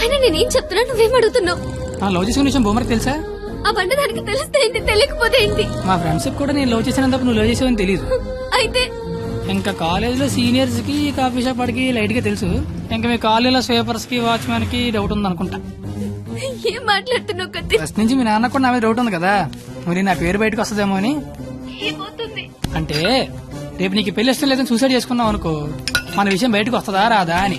అయినా నేనేం చెప్తున్నా నువ్వేం అడుగుతున్నావు? ఆ లవ్ విషయం బొమ్మరికి తెలుసా? ఆ బండ దానికి తెలిస్తే ఏంటి తెలియకపోతే ఏంటి? మా ఫ్రెండ్స్ కూడా నేను లవ్ చేసినంత నువ్వు లవ్ చేసావని తెలియదు అయితే? ఇంకా కాలేజీలో సీనియర్స్కి కాఫీ షాప్ వాడికి లైట్గా తెలుసు. ఇంకా మీ కాలేజీలో స్వీపర్స్కి వాచ్మెన్కి డౌట్ ఉంది అనుకుంటా ఏం మాట్లాడుతున్నావు కత్తి? ఫస్ట్ నుంచి మీ నాన్న కూడా నా మీద డౌట్ ఉంది కదా. మరి నా పేరు బయటకు వస్తుందేమో అని. ఏమవుతుంది? అంటే రేపు నీకు పెళ్ళి ఇష్టం లేదని సూసైడ్ చేసుకున్నావు అనుకో. మన విషయం బయటకు వస్తుందా రాదా అని.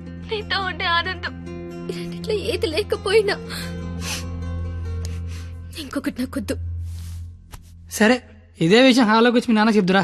నీతో ఉండే ఆనందం. రెండిట్లో ఏది లేకపోయినా ఇంకొకటి నాకొద్దు. సరే ఇదే విషయం హాల్లోకి వచ్చి మీ నాన్న చెప్దురా.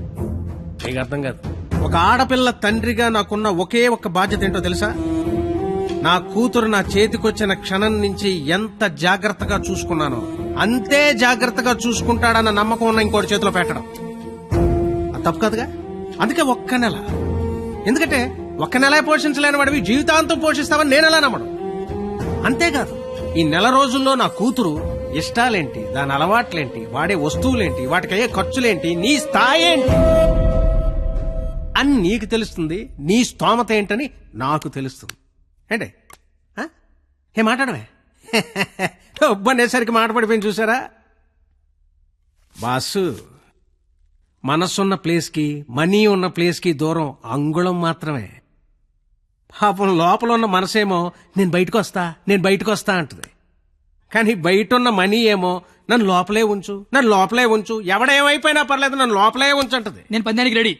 నీకు అర్థం కాదు. ఒక ఆడపిల్ల తండ్రిగా నాకున్న ఒకే ఒక్క బాధ్యత ఏంటో తెలుసా? నా కూతురు నా చేతికొచ్చిన క్షణం నుంచి ఎంత జాగ్రత్తగా చూసుకున్నానో అంతే జాగ్రత్తగా చూసుకుంటాడన్న నమ్మకం ఉన్న ఇంకోటి చేతిలో పెట్టడం. తప్పు కాదుగా? అందుకే ఒక్క నెల. ఎందుకంటే ఒక్క నెల పోషించలేని వాడివి జీవితాంతం పోషిస్తావని నేను ఎలా నమ్మడం అంతేకాదు ఈ నెల రోజుల్లో నా కూతురు ఇష్టాలేంటి దాని అలవాట్లేంటి వాడే వస్తువులేంటి వాటికయ్యే ఖర్చులేంటి నీ స్థాయి ఏంటి? అని నీకు తెలుస్తుంది నీ స్తోమత ఏంటని నాకు తెలుస్తుంది. ఏంటి? ఏ మాట్లాడమే? ఒబ్బనేసరికి మాట పడిపోయింది చూసారా? బాసు మనసున్న ప్లేస్కి మనీ ఉన్న ప్లేస్కి దూరం అంగుళం మాత్రమే. పాపం లోపల ఉన్న మనసేమో నేను బయటకు వస్తా నేను బయటకు వస్తా అంటుంది. కానీ బయట ఉన్న మనీ ఏమో నన్ను లోపలే ఉంచు నన్ను లోపలే ఉంచు ఎవడేమైపోయినా పర్లేదు నన్ను లోపలే ఉంచు అంటది. నేను పందానికి రెడీ.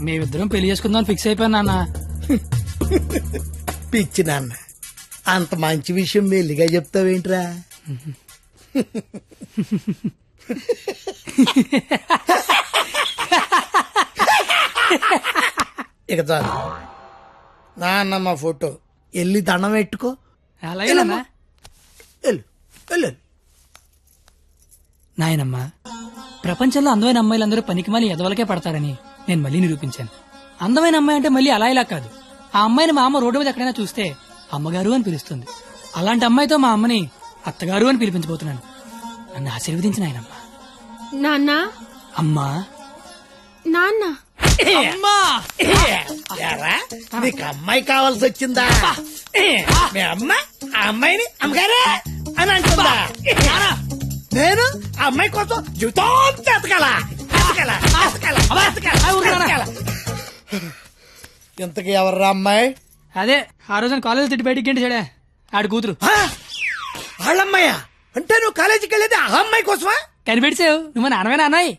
మేమిద్దరం పెళ్ళి చేసుకుందాం ఫిక్స్ అయిపోయాను నాన్న. పిచ్చి నాన్న. అంత మంచి విషయం మెల్లిగా చెప్తావేంట్రా? ఇక చాలు. నాన్న మా ఫోటో. వెళ్ళి దండం పెట్టుకో. అలాగే నాన్న వెళ్ళు వెళ్ళు నాయనమ్మా ప్రపంచంలో అందమైన అమ్మాయిలందరూ పనికిమాలి ఎదవలకే పడతారని. నేను మళ్ళీ నిరూపించాను. అందమైన అమ్మాయి అంటే మళ్ళీ అలా ఇలా కాదు. ఆ అమ్మాయిని మా అమ్మ రోడ్డు మీద ఎక్కడైనా చూస్తే అమ్మగారు అని పిలుస్తుంది. అలాంటి అమ్మాయితో మా అమ్మని అత్తగారు అని పిలిపించబోతున్నాను. నన్ను ఆశీర్వదించిన ఆయనమ్మా. నాన్న? అమ్మా. నాన్న? అమ్మా! ఎరా నీకు అమ్మాయి కావాల్సి వచ్చిందా? మీ అమ్మ ఆ అమ్మాయిని అమ్మగారే అని అంటుందా? నేను! ఆ అమ్మాయి కోసం జీవితం ఎతకాల? ఇంతకీ ఎవర్రా అమ్మాయి అదే ఆ రోజున కాలేజ్ తిట్టి బయటికి గంట చెడే ఆడి కూతురు? వాళ్ళమ్మాయ అంటే నువ్వు కాలేజీకి వెళ్ళేది ఆ అమ్మాయి కోసమా కనిపెడిసావు నువ్వు నాన్నమే నాన్నయ్య